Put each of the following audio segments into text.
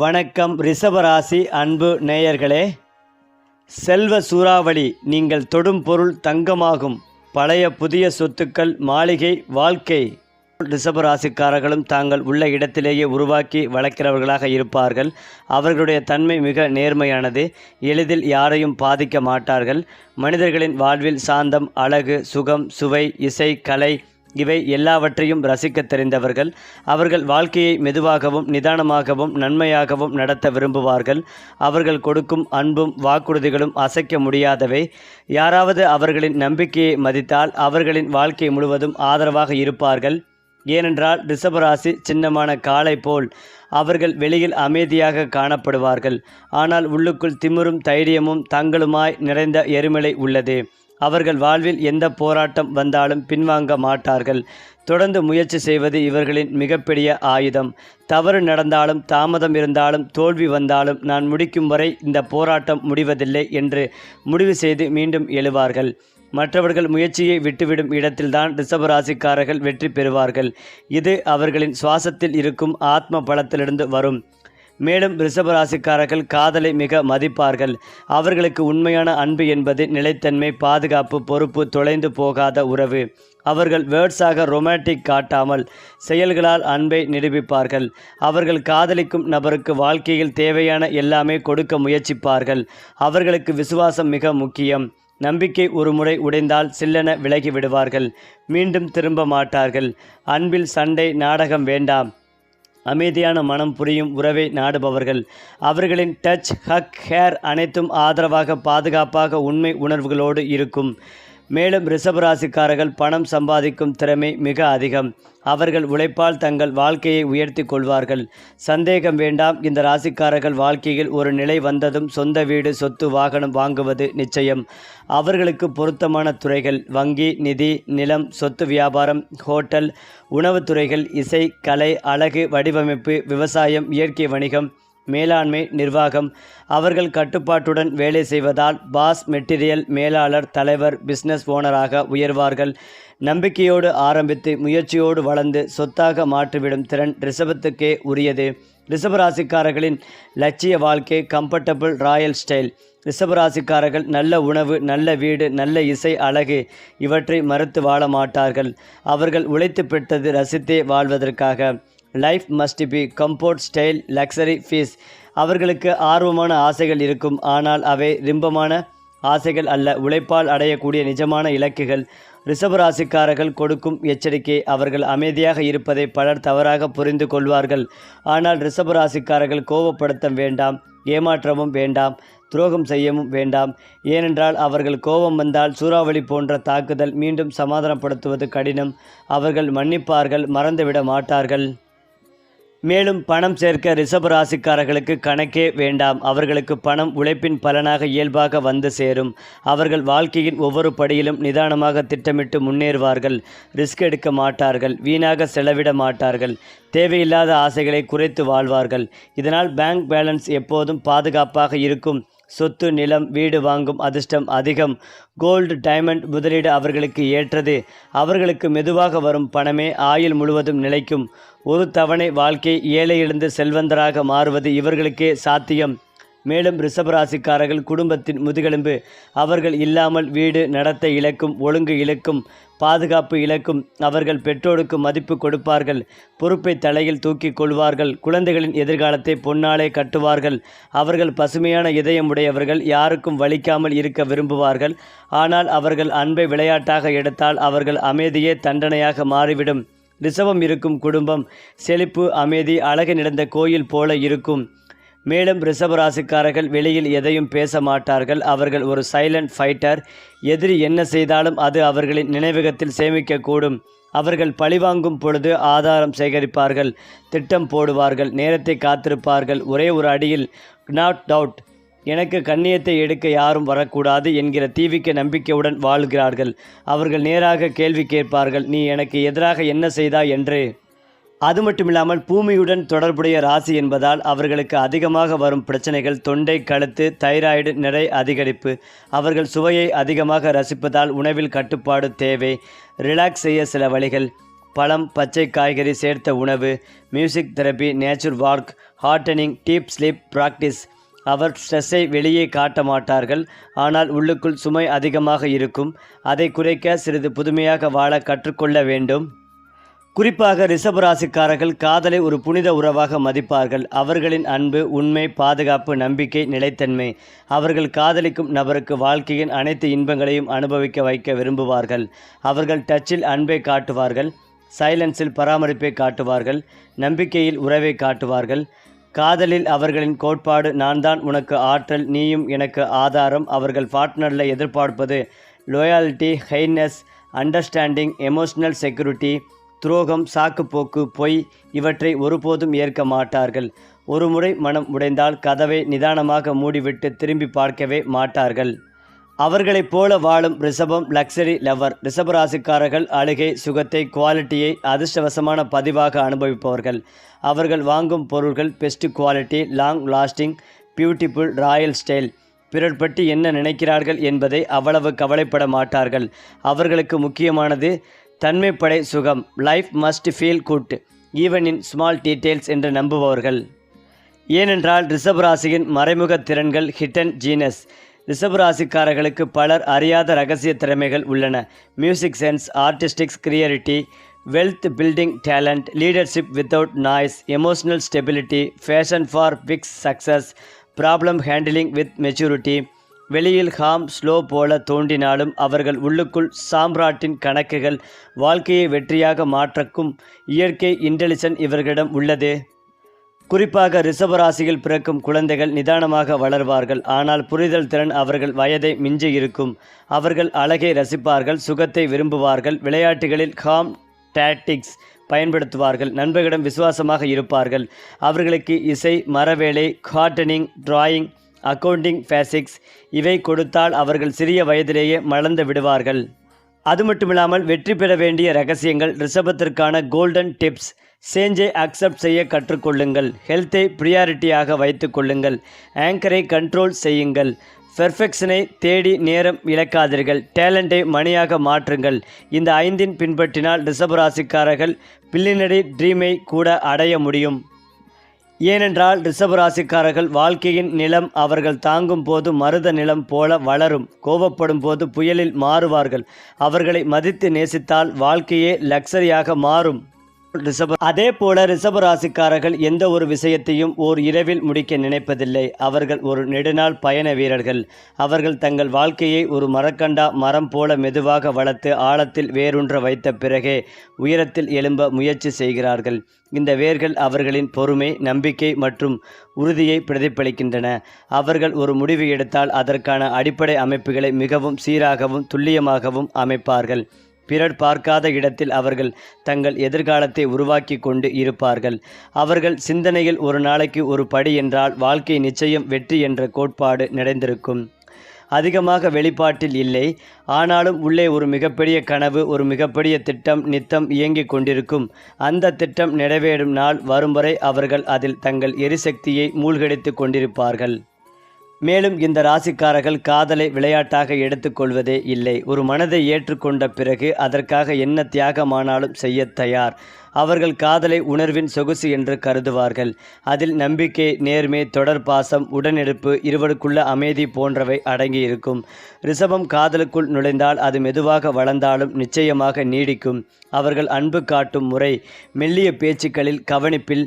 வணக்கம் ரிஷபராசி அன்பு நேயர்களே. செல்வ சூறாவளி நீங்கள் தொடும் பொருள் தங்கமாகும். பழைய புதிய சொத்துக்கள் மாளிகை வாழ்க்கை. ரிஷபராசிக்காரர்களும் தாங்கள் உள்ள இடத்திலேயே உருவாக்கி வளர்க்கிறவர்களாக இருப்பார்கள். அவர்களுடைய தன்மை மிக நேர்மையானது. எளிதில் யாரையும் பாதிக்க மாட்டார்கள். மனிதர்களின் வாழ்வில் சாந்தம் அழகு சுகம் சுவை இசை கலை இவை எல்லாவற்றையும் ரசிக்கத் தெரிந்தவர்கள். அவர்கள் வாழ்க்கையை மெதுவாகவும் நிதானமாகவும் நன்மையாகவும் நடத்த விரும்புவார்கள். அவர்கள் கொடுக்கும் அன்பும் வாக்குறுதிகளும் அசைக்க முடியாதவை. யாராவது அவர்களின் நம்பிக்கையை மதித்தால் அவர்களின் வாழ்க்கை முழுவதும் ஆதரவாக இருப்பார்கள். ஏனென்றால் ரிஷபராசி சின்னமான காளை போல் அவர்கள் வெளியில் அமைதியாக காணப்படுவார்கள். ஆனால் உள்ளுக்குள் திமிரும் தைரியமும் தங்களுமாய் நிறைந்த எருமலை உள்ளது. அவர்கள் வாழ்வில் எந்த போராட்டம் வந்தாலும் பின்வாங்க மாட்டார்கள். தொடர்ந்து முயற்சி செய்வது இவர்களின் மிகப்பெரிய ஆயுதம். தவறு நடந்தாலும் தாமதம் இருந்தாலும் தோல்வி வந்தாலும் நான் முடிக்கும் வரை இந்த போராட்டம் முடிவதில்லை என்று முடிவு செய்து மீண்டும் எழுவார்கள். மற்றவர்கள் முயற்சியை விட்டுவிடும் இடத்தில்தான் ரிஷபராசிக்காரர்கள் வெற்றி பெறுவார்கள். இது அவர்களின் சுவாசத்தில் இருக்கும் ஆத்ம பலத்திலிருந்து வரும். மேலும் ரிஷபராசிக்காரர்கள் காதலை மிக மதிப்பார்கள். அவர்களுக்கு உண்மையான அன்பு என்பது நிலைத்தன்மை பாதுகாப்பு பொறுப்பு தொலைந்து போகாத உறவு. அவர்கள் வேர்ட்ஸாக ரொமான்டிக் காட்டாமல் செயல்களால் அன்பை நிரூபிப்பார்கள். அவர்கள் காதலிக்கும் நபருக்கு வாழ்க்கையில் தேவையான எல்லாமே கொடுக்க முயற்சிப்பார்கள். அவர்களுக்கு விசுவாசம் மிக முக்கியம். நம்பிக்கை ஒரு முறை உடைந்தால் சில்லென விலகி விடுவார்கள். மீண்டும் திரும்ப மாட்டார்கள். அன்பில் சண்டை நாடகம் வேண்டாம். அமைதியான மனம் புரியும் உறவை நாடுபவர்கள். அவர்களின் டச் ஹக் ஹேர் அனைத்தும் ஆதரவாக பாதுகாப்பாக உண்மை உணர்வுகளோடு இருக்கும். மேலும் ரிஷபராசிக்காரர்கள் பணம் சம்பாதிக்கும் திறமை மிக அதிகம். அவர்கள் உழைப்பால் தங்கள் வாழ்க்கையை உயர்த்தி கொள்வார்கள். சந்தேகம் வேண்டாம். இந்த ராசிக்காரர்கள் வாழ்க்கையில் ஒரு நிலை வந்ததும் சொந்த வீடு சொத்து வாகனம் வாங்குவது நிச்சயம். அவர்களுக்கு பொருத்தமான துறைகள் வங்கி நிதி நிலம் சொத்து வியாபாரம் ஹோட்டல் உணவுத் துறைகள் இசை கலை அழகு வடிவமைப்பு விவசாயம் இயற்கை வணிகம் மேலாண்மை நிர்வாகம். அவர்கள் கட்டுப்பாட்டுடன் வேலை செய்வதால் பாஸ் மெட்டீரியல் மேலாளர் தலைவர் பிஸ்னஸ் ஓனராக உயர்வார்கள். நம்பிக்கையோடு ஆரம்பித்து முயற்சியோடு வளர்ந்து சொத்தாக மாற்றிவிடும் திறன் ரிஷபத்துக்கே உரியது. ரிஷபராசிக்காரர்களின் லட்சிய வாழ்க்கை கம்ஃபர்டபுள் ராயல் ஸ்டைல். ரிஷபராசிக்காரர்கள் நல்ல உணவு நல்ல வீடு நல்ல இசை அழகு இவற்றை மறுத்து வாழ மாட்டார்கள். அவர்கள் உழைத்து பெற்றது ரசித்தே வாழ்வதற்காக. Life must be comfort style luxury fees அவர்களுக்கு ஆர்வமான ஆசைகள் இருக்கும். ஆனால் அவை ரிம்பமான ஆசைகள் அல்ல. உழைப்பால் அடையக்கூடிய நிஜமான இலக்குகள். ரிஷபராசிக்காரர்கள் கொடுக்கும் எச்சரிக்கை அவர்கள் அமைதியாக இருப்பதை பலர் தவறாக புரிந்து கொள்வார்கள். ஆனால் ரிஷபராசிக்காரர்கள் கோபப்படுத்த வேண்டாம் ஏமாற்றவும் வேண்டாம் துரோகம் செய்யவும் வேண்டாம். ஏனென்றால் அவர்கள் கோபம் வந்தால் சூறாவளி போன்ற தாக்குதல் மீண்டும் சமாதானப்படுத்துவது கடினம். அவர்கள் மன்னிப்பார்கள் மறந்துவிட மாட்டார்கள். மேலும் பணம் சேர்க்க ரிஷப ராசிக்காரர்களுக்கு கணக்கே வேண்டாம். அவர்களுக்கு பணம் உழைப்பின் பலனாக இயல்பாக வந்து சேரும். அவர்கள் வாழ்க்கையின் ஒவ்வொரு படியிலும் நிதானமாக திட்டமிட்டு முன்னேறுவார்கள். ரிஸ்க் எடுக்க மாட்டார்கள். வீணாக செலவிட மாட்டார்கள். தேவையில்லாத ஆசைகளை குறைத்து வாழ்வார்கள். இதனால் பேங்க் பேலன்ஸ் எப்போதும் பாதுகாப்பாக இருக்கும். சொத்து நிலம் வீடு வாங்கும் அதிர்ஷ்டம் அதிகம். கோல்டு டைமண்ட் முதலீடு அவர்களுக்கு ஏற்றது. அவர்களுக்கு மெதுவாக வரும் பணமே ஆயுள் முழுவதும் நிலைக்கும். ஒரு தவணை வாழ்க்கை ஏழையிலிருந்து செல்வந்தராக மாறுவது இவர்களுக்கே சாத்தியம். மேலும் ரிஷபராசிக்காரர்கள் குடும்பத்தின் முதுகெலும்பு. அவர்கள் இல்லாமல் வீடு நடத்த இழக்கும் ஒழுங்கு இழக்கும் பாதுகாப்பு இழக்கும் அவர்கள் பெற்றோருக்கு மதிப்பு கொடுப்பார்கள் பொறுப்பை தலையில் தூக்கி கொள்வார்கள் குழந்தைகளின் எதிர்காலத்தை பொன்னாலே கட்டுவார்கள். அவர்கள் பசுமையான இதயமுடையவர்கள் யாருக்கும் வலிக்காமல் இருக்க விரும்புவார்கள். ஆனால் அவர்கள் அன்பை விளையாட்டாக எடுத்தால் அவர்கள் அமைதியே தண்டனையாக மாறிவிடும். ரிசவம் இருக்கும் குடும்பம் செழிப்பு அமைதி அழகு நிறைந்த கோயில் போல இருக்கும். மேலும் ரிஷபராசிக்காரர்கள் வெளியில் எதையும் பேச மாட்டார்கள். அவர்கள் ஒரு சைலண்ட் ஃபைட்டர் எதிரி என்ன செய்தாலும் அது அவர்களின் நினைவகத்தில் சேமிக்கக்கூடும். அவர்கள் பழிவாங்கும் பொழுது ஆதாரம் சேகரிப்பார்கள். திட்டம் போடுவார்கள். நேரத்தை காத்திருப்பார்கள். ஒரே ஒரு அடியில் நாட் டவுட் எனக்கு கண்ணியத்தை எடுக்க யாரும் வரக்கூடாது என்கிற தீவிக்க நம்பிக்கையுடன் வாழ்கிறார்கள். அவர்கள் நேராக கேள்வி கேட்பார்கள். நீ எனக்கு எதிராக என்ன செய்தாய்? என்று. அது மட்டுமில்லாமல் பூமியுடன் தொடர்புடைய ராசி என்பதால் அவர்களுக்கு அதிகமாக வரும் பிரச்சனைகள் தொண்டை கழுத்து தைராய்டு நிறை அதிகரிப்பு. அவர்கள் சுவையை அதிகமாக ரசிப்பதால் உணவில் கட்டுப்பாடு தேவை. ரிலாக்ஸ் செய்ய சில வழிகள். பழம் பச்சை காய்கறி சேர்த்த உணவு. Music therapy nature walk gardening deep sleep practice. அவர் ஸ்ட்ரெஸ்ஸை வெளியே காட்ட மாட்டார்கள். ஆனால் உள்ளுக்குள் சுமை அதிகமாக இருக்கும். அதை குறைக்க சிறிது புதுமையாக வாழ கற்றுக்கொள்ள வேண்டும். குறிப்பாக ரிஷபராசிக்காரர்கள் காதலை ஒரு புனித உறவாக மதிப்பார்கள். அவர்களின் அன்பு உண்மை பாதுகாப்பு நம்பிக்கை நிலைத்தன்மை. அவர்கள் காதலிக்கும் நபருக்கு வாழ்க்கையின் அனைத்து இன்பங்களையும் அனுபவிக்க வைக்க விரும்புவார்கள். அவர்கள் டச்சில் அன்பை காட்டுவார்கள் சைலன்ஸில் பராமரிப்பை காட்டுவார்கள் நம்பிக்கையில் உறவை காட்டுவார்கள். காதலில் அவர்களின் கோட்பாடு நான் தான் உனக்கு ஆற்றல் நீயும் எனக்கு ஆதாரம். அவர்கள் பார்ட்னரில் எதிர்பார்ப்பது loyalty highness understanding emotional security துரோகம் சாக்குப்போக்கு பொய் இவற்றை ஒருபோதும் ஏற்க மாட்டார்கள். ஒருமுறை மனம் உடைந்தால் கதவை நிதானமாக மூடிவிட்டு திரும்பி பார்க்கவே மாட்டார்கள். அவர்களைப் போல வாழும் ரிஷபம் லக்ஸரி லவர் ரிஷபராசிக்காரர்கள் அழுகை சுகத்தை குவாலிட்டியை அதிர்ஷ்டவசமான பதிவாக அனுபவிப்பவர்கள். அவர்கள் வாங்கும் பொருள்கள் best quality long lasting beautiful royal style. பிறர் பற்றி என்ன நினைக்கிறார்கள் என்பதை அவ்வளவு கவலைப்பட மாட்டார்கள். அவர்களுக்கு முக்கியமானது தன்மைப்படை சுகம். Life must feel good even in small details என்று நம்புபவர்கள். ஏனென்றால் ரிஷப் ராசியின் மறைமுக திறன்கள் ஹிட்டன் ஜீனஸ் ரிஷப் ராசிக்காரர்களுக்கு பலர் அறியாத ரகசிய திறமைகள் உள்ளன. Music sense artistics creativity wealth building talent leadership without noise emotional stability fashion for fix success problem handling with maturity வெளியில் ஹாம் ஸ்லோ போல தோன்றினாலும் அவர்கள் உள்ளுக்குள் சாம்ராட்டின் கணக்குகள் வாழ்க்கையை வெற்றியாக மாற்றக்கும் இயற்கை இன்டெலிஜென்ட் இவர்களிடம் உள்ளது. குறிப்பாக ரிஷபராசியில் பிறக்கும் குழந்தைகள் நிதானமாக வளர்வார்கள். ஆனால் புரிதல் திறன் அவர்கள் வயதை மிஞ்சி இருக்கும். அவர்கள் அழகை ரசிப்பார்கள் சுகத்தை விரும்புவார்கள் விளையாட்டுகளில் ஹாம் டாக்டிக்ஸ் பயன்படுத்துவார்கள் நண்பர்களிடம் விசுவாசமாக இருப்பார்கள். அவர்களுக்கு இசை மரவேலை கார்டனிங் டிராயிங் அக்கவுண்டிங் ஃபேசிக்ஸ் இவை கொடுத்தால் அவர்கள் சிறிய வயதிலேயே மலர்ந்து விடுவார்கள். அது மட்டுமில்லாமல் வெற்றி பெற வேண்டிய ரகசியங்கள் ரிஷபத்திற்கான கோல்டன் டிப்ஸ் சேஞ்சை அக்செப்ட் செய்ய கற்றுக்கொள்ளுங்கள். ஹெல்த்தை ப்ரியாரிட்டியாக வைத்துக்கொள்ளுங்கள் ஆங்கரை கண்ட்ரோல் செய்யுங்கள். பெர்ஃபெக்ஷனை தேடி நேரம் இழக்காதீர்கள். டேலண்டை மணியாக மாற்றுங்கள். இந்த ஐந்தின் பின்பற்றினால் ரிஷபராசிக்காரர்கள் பில்லினடி ட்ரீமை கூட அடைய முடியும். ஏனென்றால் ரிஷபராசிக்காரர்கள் வாழ்க்கையின் நிலம் அவர்கள் தாங்கும் போது மருத நிலம் போல வளரும். கோபப்படும் போது புயலில் மாறுவார்கள். அவர்களை மதித்து நேசித்தால் வாழ்க்கையே லக்ஸரியாக மாறும். ரிஷப அதே போல ரிஷப ராசிக்காரர்கள் எந்த ஒரு விஷயத்தையும் ஓர் இரவில் முடிக்க நினைப்பதில்லை. அவர்கள் ஒரு நெடுநாள் பயண வீரர்கள். அவர்கள் தங்கள் வாழ்க்கையை ஒரு மரக்கண்டா மரம் போல மெதுவாக வளர்த்து ஆழத்தில் வேரூன்ற வைத்த பிறகே உயரத்தில் எழும்ப முயற்சி செய்கிறார்கள். இந்த வேர்கள் அவர்களின் பொறுமை நம்பிக்கை மற்றும் உறுதியை பிரதிபலிக்கின்றன. அவர்கள் ஒரு முடிவு எடுத்தால் அதற்கான அடிப்படை அமைப்புகளை மிகவும் சீராகவும் துல்லியமாகவும் அமைப்பார்கள். பிறர் பார்க்காத இடத்தில் அவர்கள் தங்கள் எதிர்காலத்தை உருவாக்கி கொண்டு இருப்பார்கள். அவர்கள் சிந்தனையில் ஒரு நாளைக்கு ஒரு படி என்றால் வாழ்க்கை நிச்சயம் வெற்றி என்ற கோட்பாடு நிறைந்திருக்கும். அதிகமாக வெளிப்பாட்டில் இல்லை. ஆனாலும் உள்ளே ஒரு மிகப்பெரிய கனவு ஒரு மிகப்பெரிய திட்டம் நித்தம் இயங்கிக் கொண்டிருக்கும். அந்த திட்டம் நிறைவேறும் நாள் வரும் வரை அவர்கள் அதில் தங்கள் எரிசக்தியை மூழ்கடித்து கொண்டிருப்பார்கள். மேலும் இந்த ராசிக்காரர்கள் காதலை விளையாட்டாக எடுத்துக்கொள்வதே இல்லை. ஒரு மனதை ஏற்றுக்கொண்ட பிறகு அதற்காக என்ன தியாகமானாலும் செய்ய தயார். அவர்கள் காதலை உணர்வின் சொகுசு என்று கருதுவார்கள். அதில் நம்பிக்கை நேர்மை தொடர் பாசம் உடனெடுப்பு இருவருக்குள்ள அமைதி போன்றவை அடங்கியிருக்கும் ரிஷபம் காதலுக்குள் நுழைந்தால் அது மெதுவாக வளர்ந்தாலும் நிச்சயமாக நீடிக்கும். அவர்கள் அன்பு காட்டும் முறை. மெல்லிய பேச்சுக்களில் கவனிப்பில்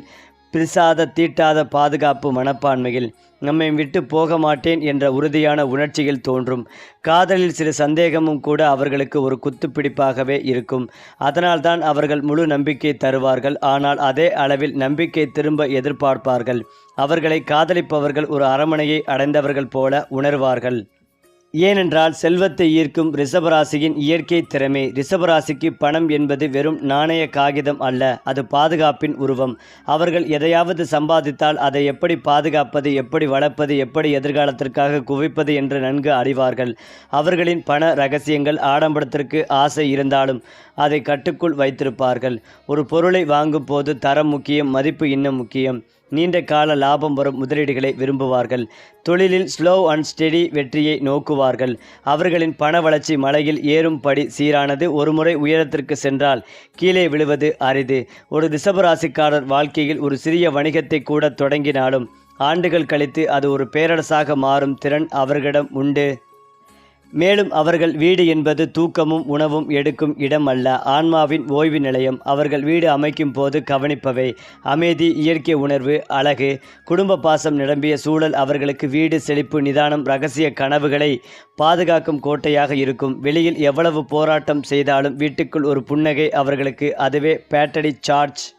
பிரிசாத தீட்டாத பாதுகாப்பு மனப்பான்மையில். நம்மை விட்டு போக மாட்டேன் என்ற உறுதியான உணர்ச்சியில் தோன்றும். காதலில் சில சந்தேகமும் கூட அவர்களுக்கு ஒரு குத்துப்பிடிப்பாகவே இருக்கும். அதனால்தான் அவர்கள் முழு நம்பிக்கை தருவார்கள். ஆனால் அதே அளவில் நம்பிக்கை திரும்ப எதிர்பார்ப்பார்கள். அவர்களை காதலிப்பவர்கள் ஒரு அரமனையை அடைந்தவர்கள் போல உணர்வார்கள். ஏனென்றால் செல்வத்தை ஈர்க்கும் ரிஷபராசியின் இயற்கை திறமை. ரிஷபராசிக்கு பணம் என்பது வெறும் நாணய காகிதம் அல்ல அது பாதுகாப்பின் உருவம். அவர்கள் எதையாவது சம்பாதித்தால் அதை எப்படி பாதுகாப்பது எப்படி வளர்ப்பது எப்படி எதிர்காலத்திற்காக குவிப்பது என்று நன்கு அறிவார்கள். அவர்களின் பண ரகசியங்கள் ஆடம்பரத்திற்கு ஆசை இருந்தாலும் அதை கட்டுக்குள் வைத்திருப்பார்கள். ஒரு பொருளை வாங்கும் போது தரம் முக்கியம் மதிப்பு இன்னும் முக்கியம். நீண்ட கால லாபம் வரும் முதலீடுகளை விரும்புவார்கள். தொழிலில் ஸ்லோ அண்ட் ஸ்டெடி வெற்றியை நோக்குவார்கள். அவர்களின் பண வளர்ச்சி மலையில் ஏறும்படி சீரானது. ஒருமுறை உயரத்திற்கு சென்றால் கீழே விழுவது அரிது. ஒரு ரிஷபராசிக்காரர் வாழ்க்கையில் ஒரு சிறிய வணிகத்தை கூட தொடங்கினாலும் ஆண்டுகள் கழித்து அது ஒரு பேரரசாக மாறும் திறன் அவர்களிடம் உண்டு. மேலும் அவர்கள் வீடு என்பது தூக்கமும் உணவும் எடுக்கும் இடம் அல்ல ஆன்மாவின் ஓய்வு நிலையம். அவர்கள் வீடு அமைக்கும் போது கவனிப்பவை. அமைதி இயற்கை உணர்வு அழகு. குடும்ப பாசம் நிரம்பிய சூழல் அவர்களுக்கு வீடு செழிப்பு நிதானம் ரகசிய கனவுகளை பாதுகாக்கும் கோட்டையாக இருக்கும். வெளியில் எவ்வளவு போராட்டம் செய்தாலும் வீட்டுக்குள் ஒரு புன்னகை அவர்களுக்கு அதுவே பேட்டரி சார்ஜ்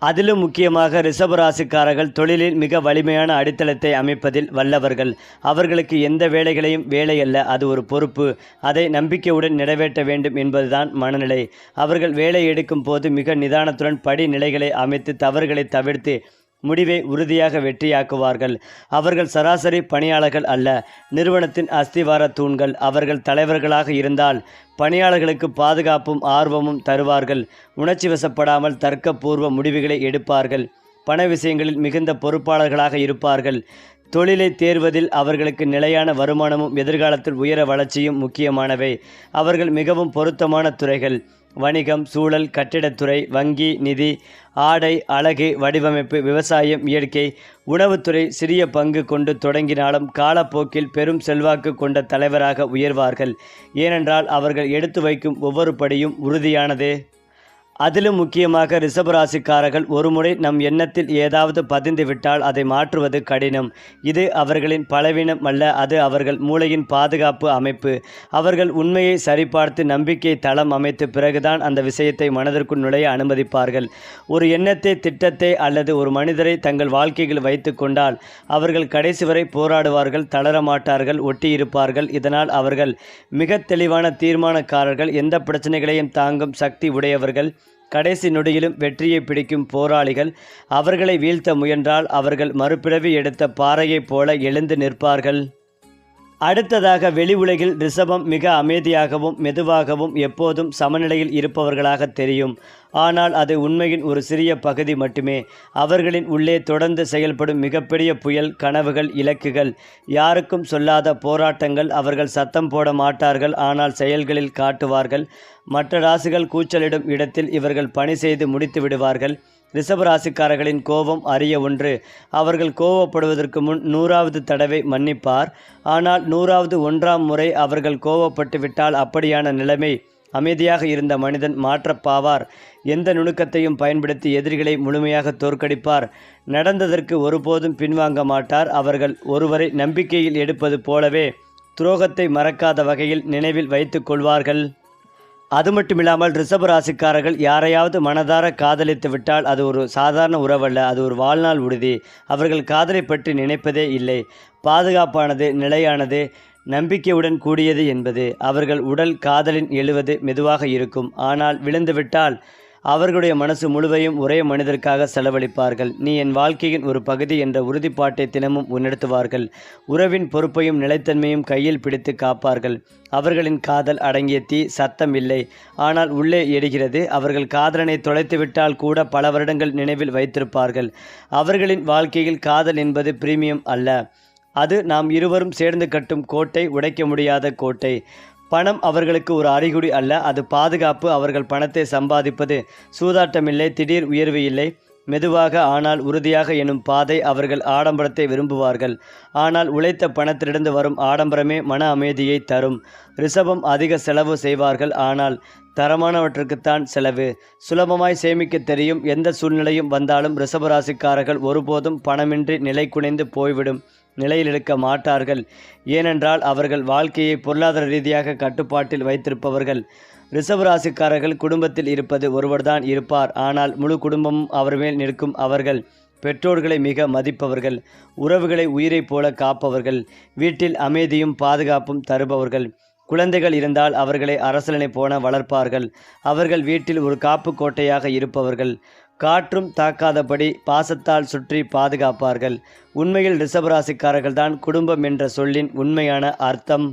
அதிலும் முக்கியமாக ரிஷபராசிக்காரர்கள் தொழிலில் மிக வலிமையான அடித்தளத்தை அமைப்பதில் வல்லவர்கள். அவர்களுக்கு எந்த வேலைகளையும் வேலை அல்ல அது ஒரு பொறுப்பு. அதை நம்பிக்கையுடன் நிறைவேற்ற வேண்டும் என்பதுதான் மனநிலை. அவர்கள் வேலை எடுக்கும் போது மிக நிதானத்துடன் படிநிலைகளை அமைத்து தவறுகளை தவிர்த்து முடிவை உறுதியாக வெற்றியாக்குவார்கள். அவர்கள் சராசரி பணியாளர்கள் அல்ல. நிறுவனத்தின் அஸ்திவார தூண்கள் அவர்கள் தலைவர்களாக இருந்தால் பணியாளர்களுக்கு பாதுகாப்பும் ஆர்வமும் தருவார்கள். உணர்ச்சி வசப்படாமல் தர்க்கபூர்வ முடிவுகளை எடுப்பார்கள். பண விஷயங்களில் மிகுந்த பொறுப்பாளர்களாக இருப்பார்கள். தொழிலை தேர்வதில் அவர்களுக்கு நிலையான வருமானமும் எதிர்காலத்தில் உயர வளர்ச்சியும் முக்கியமானவை. அவர்கள் மிகவும் பொருத்தமான துறைகள். வணிகம் சூழல் கட்டிடத்துறை வங்கி நிதி ஆடை அழகு வடிவமைப்பு விவசாயம் இயற்கை உணவுத்துறை சிறிய பங்கு கொண்டு தொடங்கினாலும் காலப்போக்கில் பெரும் செல்வாக்கு கொண்ட தலைவராக உயர்வார்கள். ஏனென்றால் அவர்கள் எடுத்து வைக்கும் ஒவ்வொரு படியும் உறுதியானது. அதிலும் முக்கியமாக ரிஷபராசிக்காரர்கள் ஒருமுறை நம் எண்ணத்தில் ஏதாவது பதிந்து விட்டால் அதை மாற்றுவது கடினம். இது அவர்களின் பலவீனம் அல்ல அது அவர்கள் மூளையின் பாதுகாப்பு அமைப்பு. அவர்கள் உண்மையை சரிபார்த்து நம்பிக்கை தளம் அமைத்து பிறகுதான் அந்த விஷயத்தை மனதிற்குள் நுழைய அனுமதிப்பார்கள். ஒரு எண்ணத்தை திட்டத்தை அல்லது ஒரு மனிதரை தங்கள் வாழ்க்கையில் வைத்து கொண்டால் அவர்கள் கடைசி வரை போராடுவார்கள் தளரமாட்டார்கள் ஒட்டியிருப்பார்கள். இதனால் அவர்கள் மிக தெளிவான தீர்மானக்காரர்கள் எந்த பிரச்சனைகளையும் தாங்கும் சக்தி உடையவர்கள். கடைசி நொடியிலும் வெற்றியை பிடிக்கும் போராளிகள். அவர்களை வீழ்த்த முயன்றால் அவர்கள் மறுபிறவி எடுத்த பாறையைப் போல எழுந்து நிற்பார்கள். அடுத்ததாக வெளி உலகில் ரிஷபம் மிக அமைதியாகவும் மெதுவாகவும் எப்போதும் சமநிலையில் இருப்பவர்களாக தெரியும். ஆனால் அது உண்மையின் ஒரு சிறிய பகுதி மட்டுமே. அவர்களின் உள்ளே தொடர்ந்து செயல்படும் மிகப்பெரிய புயல் கனவுகள் இலக்குகள். யாருக்கும் சொல்லாத போராட்டங்கள் அவர்கள் சத்தம் போட மாட்டார்கள் ஆனால் செயல்களில் காட்டுவார்கள். மற்ற ராசிகள் கூச்சலிடும் இடத்தில் இவர்கள் பணி செய்து முடித்து விடுவார்கள். ரிஷபராசிக்காரர்களின் கோபம் அரிய ஒன்று. அவர்கள் கோவப்படுவதற்கு முன் நூறாவது தடவை மன்னிப்பார். ஆனால் நூறாவது ஒன்றாம் முறை அவர்கள் கோவப்பட்டு விட்டால் அப்படியான நிலைமை அமைதியாக இருந்த மனிதன் மாற்றப்பாவார். எந்த நுணுக்கத்தையும் பயன்படுத்தி எதிரிகளை முழுமையாக தோற்கடிப்பார். நடந்ததற்கு ஒருபோதும் பின்வாங்க மாட்டார். அவர்கள் ஒருவரை நம்பிக்கையில் எடுப்பது போலவே துரோகத்தை மறக்காத வகையில் நினைவில் வைத்துக் கொள்வார்கள். அது மட்டுமில்லாமல் ரிஷப ராசிக்காரர்கள் யாரையாவது மனதார காதலித்து விட்டால் அது ஒரு சாதாரண உறவல்ல அது ஒரு வாழ்நாள் உறுதி. அவர்கள் காதலை பற்றி நினைப்பதே இல்லை. பாதுகாப்பானது நிலையானது நம்பிக்கையுடன் கூடியது என்பது. அவர்கள் உடல் காதலின் எழுவது மெதுவாக இருக்கும். ஆனால் விழுந்துவிட்டால் அவர்களுடைய மனசு முழுவையும் ஒரே மனிதருக்காக செலவழிப்பார்கள். நீ என் வாழ்க்கையின் ஒரு பகுதி என்ற உறுதிப்பாட்டை தினமும் முன்னெடுத்துவார்கள் உறவின் பொறுப்பையும் நிலைத்தன்மையும் கையில் பிடித்து காப்பார்கள். அவர்களின் காதல் அடங்கிய தீ சத்தம் இல்லை. ஆனால் உள்ளே எடுகிறது அவர்கள் காதலனை தொலைத்துவிட்டால் கூட பல வருடங்கள் நினைவில் வைத்திருப்பார்கள். அவர்களின் வாழ்க்கையில் காதல் என்பது பிரீமியம் அல்ல. அது நாம் இருவரும் சேர்ந்து கட்டும் கோட்டை உடைக்க முடியாத கோட்டை. பணம் அவர்களுக்கு ஒரு அறிகுறி அல்ல. அது பாதுகாப்பு. அவர்கள் பணத்தை சம்பாதிப்பது சூதாட்டமில்லை திடீர் உயர்வு இல்லை. மெதுவாக ஆனால் உறுதியாக எனும் பாதை அவர்கள் ஆடம்பரத்தை விரும்புவார்கள். ஆனால் உழைத்த பணத்திலிருந்து வரும் ஆடம்பரமே மன அமைதியை தரும். ரிஷபம் அதிக செலவு செய்வார்கள். ஆனால் தரமானவற்றுக்குத்தான் செலவு. சுலபமாய் சேமிக்க தெரியும். எந்த சூழ்நிலையும் வந்தாலும் ரிஷபராசிக்காரர்கள் ஒருபோதும் பணமின்றி நிலை குனைந்து போய்விடும். நிலையில் இருக்க மாட்டார்கள். ஏனென்றால் அவர்கள் வாழ்க்கையை பொருளாதார ரீதியாக கட்டுப்பாட்டில் வைத்திருப்பவர்கள். ரிஷபராசிக்காரர்கள் குடும்பத்தில் இருப்பது ஒருவர்தான் இருப்பார். ஆனால் முழு குடும்பமும் அவர் மேல் நிற்கும் அவர்கள். பெற்றோர்களை மிக மதிப்பவர்கள். உறவுகளை உயிரைப் போல காப்பவர்கள். வீட்டில் அமைதியும் பாதுகாப்பும் தருபவர்கள். குழந்தைகள் இருந்தால் அவர்களை அரசலனை போன வளர்ப்பார்கள். அவர்கள் வீட்டில் ஒரு காப்பு கோட்டையாக இருப்பவர்கள். காற்றும் தாக்காதபடி பாசத்தால் சுற்றி பாதுகாப்பார்கள். உண்மையில் ரிஷபராசிக்காரர்கள்தான் குடும்பம் என்ற சொல்லின் உண்மையான அர்த்தம்.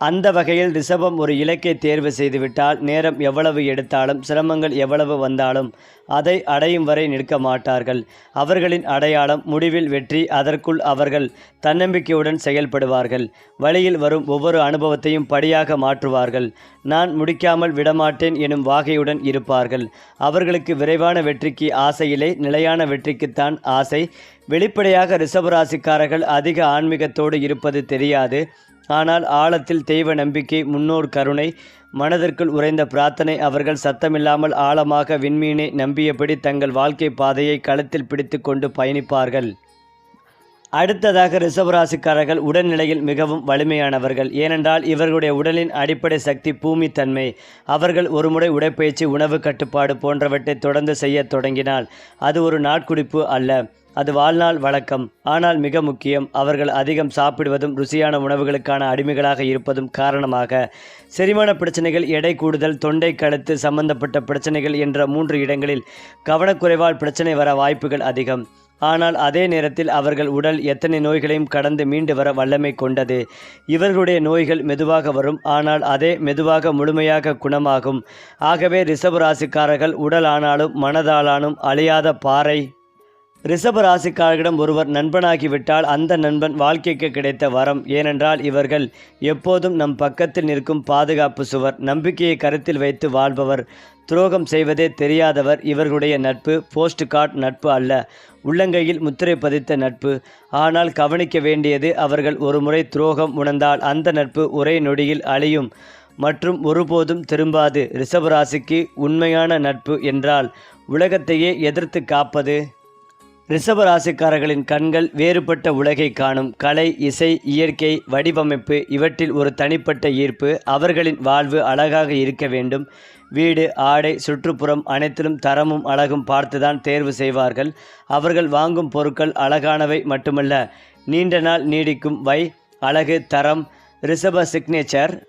அந்த வகையில் ரிஷபம் ஒரு இலக்கை தேர்வு செய்துவிட்டால் நேரம் எவ்வளவு எடுத்தாலும் சிரமங்கள் எவ்வளவு வந்தாலும் அதை அடையும் வரை நிற்க மாட்டார்கள். அவர்களின் அடையாளம் முடிவில் வெற்றி அதற்குள் அவர்கள் தன்னம்பிக்கையுடன் செயல்படுவார்கள். வழியில் வரும் ஒவ்வொரு அனுபவத்தையும் படியாக மாற்றுவார்கள். நான் முடிக்காமல் விடமாட்டேன் எனும் வாகையுடன் இருப்பார்கள். அவர்களுக்கு விரைவான வெற்றிக்கு ஆசையில்லை நிலையான வெற்றிக்குத்தான் ஆசை. வெளிப்படையாக ரிஷபராசிக்காரர்கள் அதிக ஆன்மீகத்தோடு இருப்பது தெரியாது. ஆனால் ஆழத்தில் தெய்வ நம்பிக்கை முன்னோர் கருணை மனதிற்குள் உறைந்த பிரார்த்தனை அவர்கள் சத்தமில்லாமல் ஆழமாக விண்மீனை நம்பியபடி தங்கள் வாழ்க்கை பாதையை களத்தில் பிடித்து கொண்டு பயணிப்பார்கள். அடுத்ததாக ரிஷபராசிக்காரர்கள் உடல்நிலையில் மிகவும் வலிமையானவர்கள். ஏனென்றால் இவர்களுடைய உடலின் அடிப்படை சக்தி பூமி தன்மை அவர்கள் ஒருமுறை உடற்பயிற்சி உணவு கட்டுப்பாடு போன்றவற்றை தொடர்ந்து செய்யத் தொடங்கினால் அது ஒரு நாட்குடிப்பு அல்ல. அது வாழ்நாள் வழக்கம். ஆனால் மிக முக்கியம் அவர்கள் அதிகம் சாப்பிடுவதும் ருசியான உணவுகளுக்கான அடிமைகளாக இருப்பதும் காரணமாக. செரிமான பிரச்சனைகள் எடை கூடுதல் தொண்டை கழுத்து சம்பந்தப்பட்ட பிரச்சனைகள் என்ற மூன்று இடங்களில் கவனக்குறைவால் பிரச்சனை வர வாய்ப்புகள் அதிகம். ஆனால் அதே நேரத்தில் அவர்கள் உடல் எத்தனை நோய்களையும் கடந்து மீண்டு வர வல்லமை கொண்டது. இவர்களுடைய நோய்கள் மெதுவாக வரும் ஆனால் அதே மெதுவாக முழுமையாக குணமாகும். ஆகவே ரிஷபராசிக்காரர்கள் ராசிக்காரர்கள் மனதாலானும் அழியாத பாறை ரிஷப ராசிக்காரர்களிடம் ஒருவர் நண்பனாகிவிட்டால் அந்த நண்பன் வாழ்க்கைக்கு கிடைத்த வரம். ஏனென்றால் இவர்கள் எப்போதும் நம் பக்கத்தில் நிற்கும் பாதுகாப்பு சுவர் நம்பிக்கையை கருத்தில் வைத்து வாழ்பவர். துரோகம் செய்வதே தெரியாதவர் இவர்களுடைய நட்பு போஸ்ட் கார்ட் நட்பு அல்ல. உள்ளங்கையில் முத்திரை பதித்த நட்பு. ஆனால் கவனிக்க வேண்டியது அவர்கள் ஒருமுறை துரோகம் உணர்ந்தால் அந்த நட்பு ஒரே நொடியில் அழியும். மற்றும் ஒருபோதும் திரும்பாது. ரிஷபராசிக்கு உண்மையான நட்பு என்றால் உலகத்தையே எதிர்த்து காப்பது. ரிஷபராசிக்காரர்களின் கண்கள் வேறுபட்ட உலகை காணும். கலை இசை இயற்கை வடிவமைப்பு இவற்றில் ஒரு தனிப்பட்ட ஈர்ப்பு. அவர்களின் வாழ்வு அழகாக இருக்க வேண்டும். வீடு ஆடை சுற்றுப்புறம் அனைத்திலும் தரமும் அழகும் பார்த்துதான் தேர்வு செய்வார்கள். அவர்கள் வாங்கும் பொருட்கள் அழகானவை மட்டுமல்ல. நீண்ட நாள் நீடிக்கும் வை அழகு தரம் ரிஷப சிக்னேச்சர்.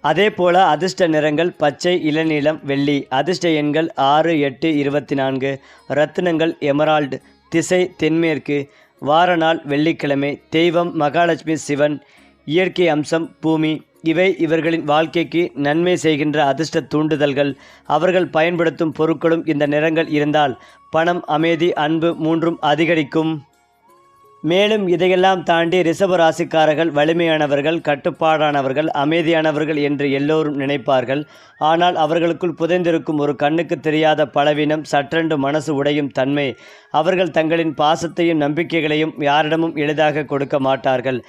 அதே போல அதிர்ஷ்ட நிறங்கள் பச்சை இளநீளம் வெள்ளி. அதிர்ஷ்ட எண்கள் ஆறு எட்டு இருபத்தி நான்கு. ரத்தினங்கள் எமரால்டு. திசை தென்மேற்கு வார நாள் வெள்ளிக்கிழமை தெய்வம் மகாலட்சுமி சிவன் இயற்கை அம்சம் பூமி இவை இவர்களின் வாழ்க்கைக்கு நன்மை செய்கின்ற அதிர்ஷ்ட தூண்டுதல்கள். அவர்கள் பயன்படுத்தும் பொருட்களும் இந்த நிறங்கள் இருந்தால் பணம் அமைதி அன்பு மூன்றும் அதிகரிக்கும். மேலும் இதையெல்லாம் தாண்டி ரிஷப ராசிக்காரர்கள் வலிமையானவர்கள் கட்டுப்பாடானவர்கள் அமைதியானவர்கள் என்று எல்லோரும் நினைப்பார்கள். ஆனால் அவர்களுக்குள் புதைந்திருக்கும் ஒரு கண்ணுக்கு தெரியாத பலவீனம் சற்றென்று மனசு உடையும் தன்மை. அவர்கள் தங்களின் பாசத்தையும் நம்பிக்கைகளையும் யாரிடமும் எளிதாக கொடுக்க மாட்டார்கள்.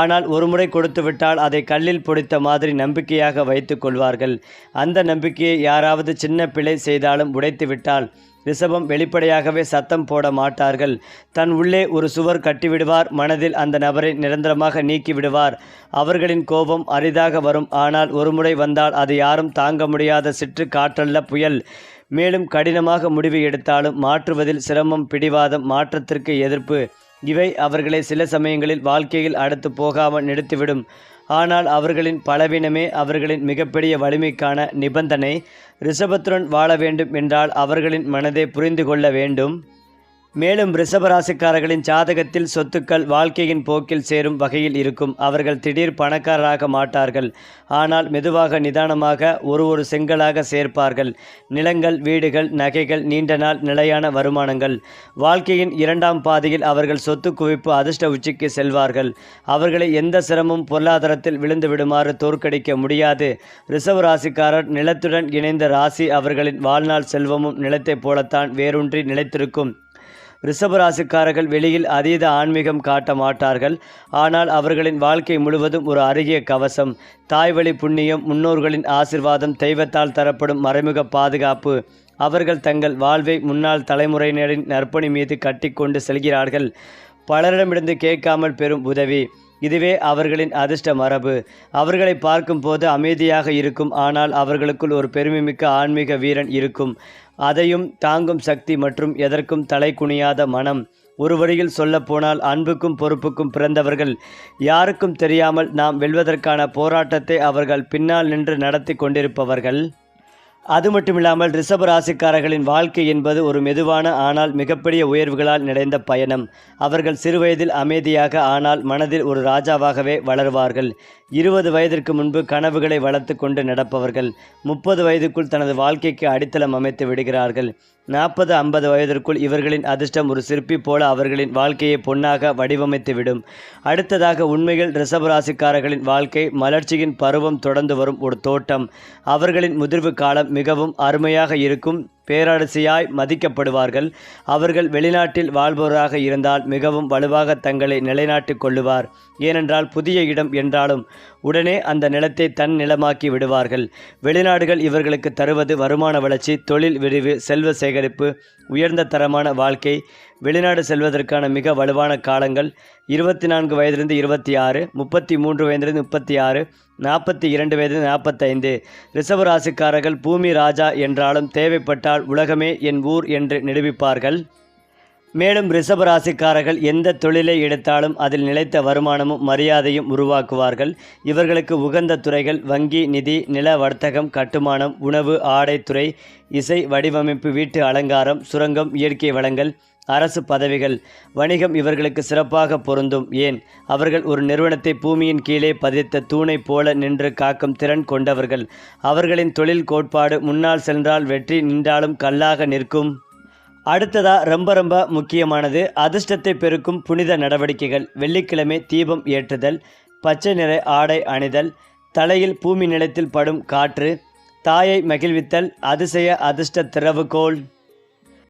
ஆனால் ஒருமுறை கொடுத்துவிட்டால் அதை கல்லில் பொடித்த மாதிரி நம்பிக்கையாக வைத்துக் கொள்வார்கள். அந்த நம்பிக்கையை யாராவது சின்ன பிழை செய்தாலும் உடைத்துவிட்டால் ரிஷபம் வெளிப்படையாகவே சத்தம் போட மாட்டார்கள். தன் உள்ளே ஒரு சுவர் கட்டிவிடுவார். மனதில் அந்த நபரை நிரந்தரமாக நீக்கிவிடுவார். அவர்களின் கோபம் அரிதாக வரும். ஆனால் ஒருமுறை வந்தால் அது யாரும் தாங்க முடியாத சிற்று காற்றல்ல புயல். மேலும் கடினமாக முடிவு எடுத்தாலும் மாற்றுவதில் சிரமம் பிடிவாதம் மாற்றத்திற்கு எதிர்ப்பு. இவை அவர்களை சில சமயங்களில் வாழ்க்கையில் அடுத்து போகாமல் நிறுத்திவிடும். ஆனால் அவர்களின் பலவீனமே அவர்களின் மிகப்பெரிய வலிமைக்கான நிபந்தனை. ரிஷபத்துடன் வாழ வேண்டும் என்றால் அவர்களின் மனதை புரிந்து கொள்ள வேண்டும். மேலும் ரிஷபராசிக்காரர்களின் ஜாதகத்தில் சொத்துக்கள் வாழ்க்கையின் போக்கில் சேரும் வகையில் இருக்கும். அவர்கள் திடீர் பணக்காரராக மாட்டார்கள். ஆனால் மெதுவாக நிதானமாக ஒரு ஒரு செங்கலாக சேர்ப்பார்கள். நிலங்கள் வீடுகள் நகைகள் நீண்ட நாள் நிலையான வருமானங்கள். வாழ்க்கையின் இரண்டாம் பாதையில் அவர்கள் சொத்து குவிப்பு அதிர்ஷ்ட உச்சிக்கு செல்வார்கள். அவர்களை எந்த சிரமும் பொருளாதாரத்தில் விழுந்து விடுமாறு தோற்கடிக்க முடியாது. ரிசர்வ் ராசிக்காரர் நிலத்துடன் இணைந்த ராசி அவர்களின் வாழ்நாள் செல்வமும் நிலத்தைப் போலத்தான் வேரூன்றி நிலைத்திருக்கும். ரிஷபராசிக்காரர்கள் வெளியில் அதீத ஆன்மீகம் காட்ட மாட்டார்கள். ஆனால் அவர்களின் வாழ்க்கை முழுவதும் ஒரு அருகிய கவசம். தாய்வழி புண்ணியம் முன்னோர்களின் ஆசிர்வாதம் தெய்வத்தால் தரப்படும் மறைமுக பாதுகாப்பு. அவர்கள் தங்கள் வாழ்வை முன்னாள் தலைமுறையினரின் நற்பணி மீது கட்டிக்கொண்டு செல்கிறார்கள். பலரிடமிருந்து கேட்காமல் பெறும் உதவி. இதுவே அவர்களின் அதிர்ஷ்ட மரபு. அவர்களை பார்க்கும்போது அமைதியாக இருக்கும். ஆனால் அவர்களுக்குள் ஒரு பெருமைமிக்க ஆன்மீக வீரன் இருக்கும். அதையும் தாங்கும் சக்தி மற்றும் எதற்கும் தலை குனியாத மனம். ஒரு வழியில் சொல்லப்போனால் அன்புக்கும் பொறுப்புக்கும் பிறந்தவர்கள். யாருக்கும் தெரியாமல் நாம் வெல்வதற்கான போராட்டத்தை அவர்கள் பின்னால் நின்று நடத்தி கொண்டிருப்பவர்கள். அது மட்டுமில்லாமல் ரிஷப ராசிக்காரர்களின் வாழ்க்கை என்பது ஒரு மெதுவான ஆனால் மிகப்பெரிய உயர்வுகளால் நிறைந்த பயணம். அவர்கள் சிறுவயதில் அமைதியாக ஆனால் மனதில் ஒரு ராஜாவாகவே வளருவார்கள். இருபது வயதிற்கு முன்பு கனவுகளை வளர்த்து கொண்டு நடப்பவர்கள் முப்பது வயதுக்குள் தனது வாழ்க்கைக்கு அடித்தளம் அமைத்து விடுகிறார்கள். நாற்பது ஐம்பது வயதிற்குள் இவர்களின் அதிர்ஷ்டம் ஒரு சிற்பி போல அவர்களின் வாழ்க்கையை பொன்னாக வடிவமைத்து விடும். அடுத்ததாக உண்மையில் ரிஷபராசிக்காரர்களின் வாழ்க்கை மலர்ச்சியின் பருவம் தொடர்ந்து வரும் ஒரு தோட்டம். அவர்களின் முதிர்வு காலம் மிகவும் அருமையாக இருக்கும். பேரரசியாய் மதிக்கப்படுவார்கள். அவர்கள் வெளிநாட்டில் வாழ்பவராக இருந்தால் மிகவும் வலுவாக தங்களை நிலைநாட்டிக் கொள்ளுவார். ஏனென்றால் புதிய இடம் என்றாலும் உடனே அந்த நிலத்தை தன் நிலமாக்கி விடுவார்கள். வெளிநாடுகள் இவர்களுக்கு தருவது வருமான வளர்ச்சி தொழில் விரிவு செல்வ சேகரிப்பு உயர்ந்த தரமான வாழ்க்கை வெளிநாடு செல்வதற்கான மிக வலுவான காலங்கள் இருபத்தி நான்கு வயதிலிருந்து இருபத்தி ஆறு முப்பத்தி மூன்று வயதிலிருந்து முப்பத்தி ஆறு நாற்பத்தி இரண்டு வயதிலிருந்து நாற்பத்தைந்து. ரிசர்வ் ராசிக்காரர்கள் பூமி ராஜா என்றாலும் தேவைப்பட்டால் உலகமே என் ஊர் என்று நிரூபிப்பார்கள். மேலும் ரிஷபராசிக்காரர்கள் எந்த தொழிலை எடுத்தாலும் அதில் நிலைத்த வருமானமும் மரியாதையும் உருவாக்குவார்கள். இவர்களுக்கு உகந்த துறைகள் வங்கி நிதி நில வர்த்தகம் கட்டுமானம் உணவு ஆடைத்துறை இசை வடிவமைப்பு வீட்டு அலங்காரம் சுரங்கம் இயற்கை வளங்கள் அரசு பதவிகள். வணிகம் இவர்களுக்கு சிறப்பாக பொருந்தும். ஏன்? அவர்கள் ஒரு நிறுவனத்தை பூமியின் கீழே பதித்த தூணைப் போல நின்று காக்கும் திறன் கொண்டவர்கள். அவர்களின் தொழில் கோட்பாடு முன்னால் சென்றால் வெற்றி நின்றாலும் கல்லாக நிற்கும். அடுத்ததா ரொம்ப ரொம்ப முக்கியமானது அதிர்ஷ்டத்தை பெருக்கும் புனித நடவடிக்கைகள். வெள்ளிக்கிழமை தீபம் ஏற்றுதல் பச்சை நிற ஆடை அணிதல் தலையில் பூமி நிலத்தில் படும் காற்று தாயை மகிழ்வித்தல் அதிசய அதிர்ஷ்ட திறவுகோள்.